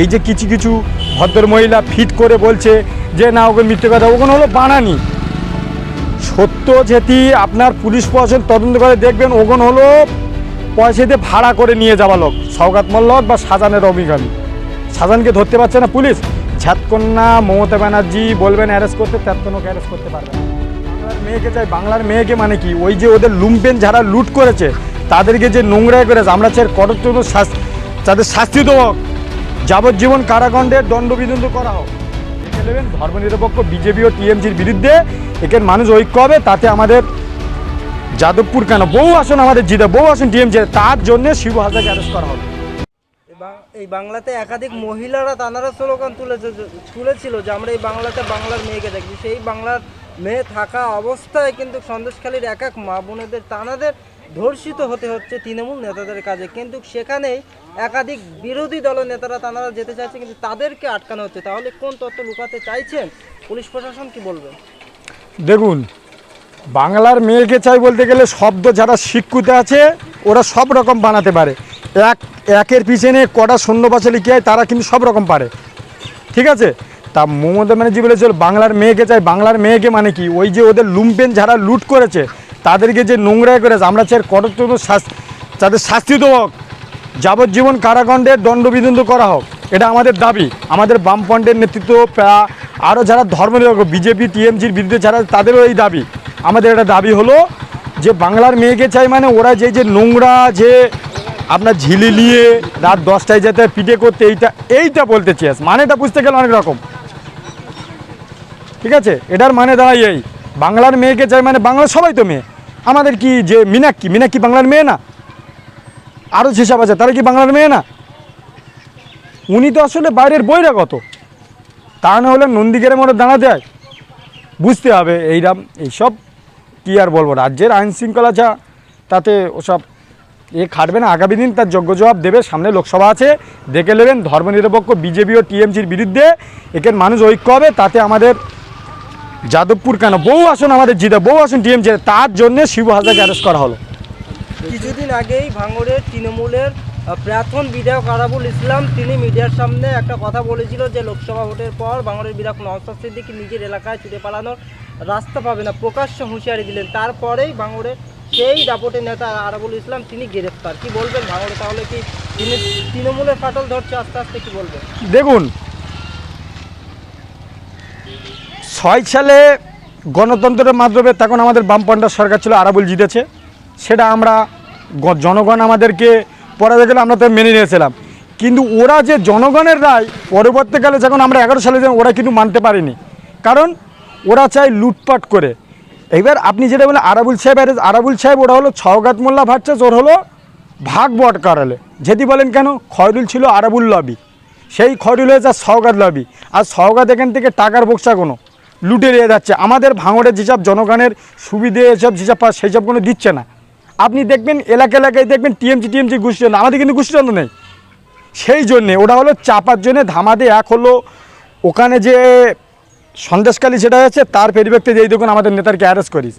এই যে কিছু কিছু ভদ্র মহিলা ফিট করে বলছে যে, না, ওকে মিথ্যে কথা ওখানে হলো বানানি। সত্য যেটি আপনার পুলিশ প্রশাসন তদন্ত করে দেখবেন ওগুন হলো পয়সা দিয়ে ভাড়া করে নিয়ে যাওয়া লোক সৌগাত মল্লক বা সাজানের অভিজ্ঞানী সাজানকে ধরতে পারছে না পুলিশ। ঝাতকন্যা মমতা ব্যানার্জি বলবেন অ্যারেস্ট করতে তৎক্ষণকে অ্যারেস্ট করতে পারবে বাংলার মেয়েকে চাই, বাংলার মেয়েকে মানে কি? ওই যে ওদের লুম্পেন যারা লুট করেছে, তাদেরকে যে নোংরায় করেছে, আমরা চাই কঠোরতম শাস্তি, তাদের শাস্তি দেওয়া যাবজ্জীবন কারাখণ্ডের দণ্ডবিধন করা হোক। দেখে নেবেন ধর্মনিরপেক্ষ বিজেপি ও টিএমসির বিরুদ্ধে এখানে মানুষ ঐক্য হবে, তাতে আমাদের যাদবপুর কেন? বহু আসন আমাদের জিতে, বহু আসন টিএমসি তার জন্য শিবু হাজাকে অ্যারেস্ট করা হবে। এই বাংলাতে একাধিক মহিলারা তানারা স্লোগান তুলেছে তুলেছিল যে আমরা এই বাংলাতে বাংলার মেয়েকে দেখি সেই বাংলার মেয়ে থাকা অবস্থায় কিন্তু সন্দেশখালীর এক এক মা বোনেদের তানাদের ধর্ষিত হতে হচ্ছে তৃণমূল নেতাদের কাজে। কিন্তু সেখানেই একাধিক বিরোধী দলের নেতারা তানারা যেতে চাইছে, কিন্তু তাদেরকে আটকানো হচ্ছে। তাহলে কোন তথ্য লুকাতে চাইছেন? পুলিশ প্রশাসন কি বলবে? দেখুন, বাংলার মেয়েকে চাই বলতে গেলে শব্দ যারা শিক্ষিত আছে, ওরা সব রকম বানাতে পারে। এক, একের পিছনে কটা শূন্য পাশে লিখে হয় তারা কিন্তু সব রকম পারে। ঠিক আছে? তা মমতা ব্যানার্জি বলেছিল, বাংলার মেয়েকে চাই, বাংলার মেয়েকে মানে কি? ওই যে ওদের লুম্পেন যারা লুট করেছে, তাদেরকে যে নোংরা করেছে, আমরা চাই কঠোরতম শাস্তি, তাদের শাস্তি তো হোক, যাবজ্জীবন কারাখণ্ডের দণ্ডবিধন করা হোক, এটা আমাদের দাবি। আমাদের বামফ্রন্টের নেতৃত্ব, প্রা- আরও যারা ধর্মনিরপেক্ষ, বিজেপি টিএমজির বিরুদ্ধে যারা তাদেরও এই দাবি। আমাদের একটা দাবি হলো যে, বাংলার মেয়েকে চাই মানে ওরা যে যে নোংরা, যে আপনার ঝিলি নিয়ে রাত দশটায় যেতে পিঠে করতে, এইটা এইটা বলতে চেয়েছ। মানেটা বুঝতে গেলে অনেক রকম। ঠিক আছে? এটার মানে দাঁড়াই এই, বাংলার মেয়েকে চাই মানে বাংলা সবাই তো মেয়ে। আমাদের কি যে মিনাক্ষী মিনাক্ষী বাংলার মেয়ে না? আরও যেসব আছে, তারা কি বাংলার মেয়ে না? উনি তো আসলে বাইরের বইরা কত তা না হলে নন্দীগ্রামে ওরা দাঁড়াতে হয়। বুঝতে হবে এইরাম, এইসব কী আর বলব, রাজ্যের আইন শৃঙ্খলা যা, তাতে ওসব এ খাটবে না। আগামী দিন তার যোগ্য জবাব দেবে, সামনে লোকসভা আছে, দেখে নেবেন ধর্মনিরপেক্ষ বিজেপি ও টিএমসির বিরুদ্ধে এখানে মানুষ ঐক্য হবে, তাতে আমাদের যাদবপুর কেন? বহু আসন আমাদের জিতে বহু আসন টিএমসি তার জন্য শিবু হাজাকে অ্যারেস্ট করা হলো। কিছুদিন আগেই ভাঙড়ের তৃণমূলের প্রাথম বিধায়ক আরাবুল ইসলাম তিনি মিডিয়ার সামনে একটা কথা বলেছিল যে লোকসভা ভোটের পর ভাঙড়ের বিধায়ক নওসাদ সিদ্দিকী নিজের এলাকায় ছুটে পালানোর রাস্তা পাবে না প্রকাশ্য হুঁশিয়ারি দিলেন। তারপরেই ভাঙড়ের সেই দাপটের নেতা আরাবুল ইসলাম তিনি গ্রেফতার কি বলবেন ভাঙড়ে তাহলে কি তিনি তৃণমূলের ফাটল ধরছে? আস্তে আস্তে কি বলবেন? দেখুন ছয় সালে গণতন্ত্রের মাধ্যমে তখন আমাদের বামপন্থার সরকার ছিল, আরাবুল জিতেছে। সেটা আমরা জনগণ আমাদেরকে পরে গেলে আমরা তো মেনে নিয়েছিলাম। কিন্তু ওরা যে জনগণের রায়, পরবর্তীকালে যখন আমরা এগারো সালে যখন ওরা কিন্তু মানতে পারিনি। কারণ ওরা চায় লুটপাট করে। এবার আপনি যেটা বলেন আরাবুল সাহেব আর আরাবুল সাহেব, ওরা হলো ছওগাত মোল্লা ভাটচাষ ওর হলো ভাগ বট করালে। যেটি বলেন কেন? খয়রুল ছিল আরাবুল লবি। সেই খয়রুল হয়েছে সওগাত লবি। আর সওগাত এখান থেকে টাকার বক্সা কোনো। লুটে নিয়ে যাচ্ছে। আমাদের ভাঙড়ে যেসব জনগণের সুবিধে এসব যেসব পাওয়া সেই সব কোনো দিচ্ছে না। আপনি দেখবেন এলাকা এলাকায় দেখবেন টিএমসি টিএমসি গোষ্ঠীদ্বন্দ্ব। আমাদের কিন্তু গোষ্ঠীদ্বন্দ্ব নেই। সেই জন্যে ওটা হলো চাপার জন্যে ধামাদে এক হলো ওখানে যে সন্দেশকালী সেটা হচ্ছে তার পরিপ্রেক্ষিতে এই দেখুন আমাদের নেতারকে অ্যারেস্ট করিস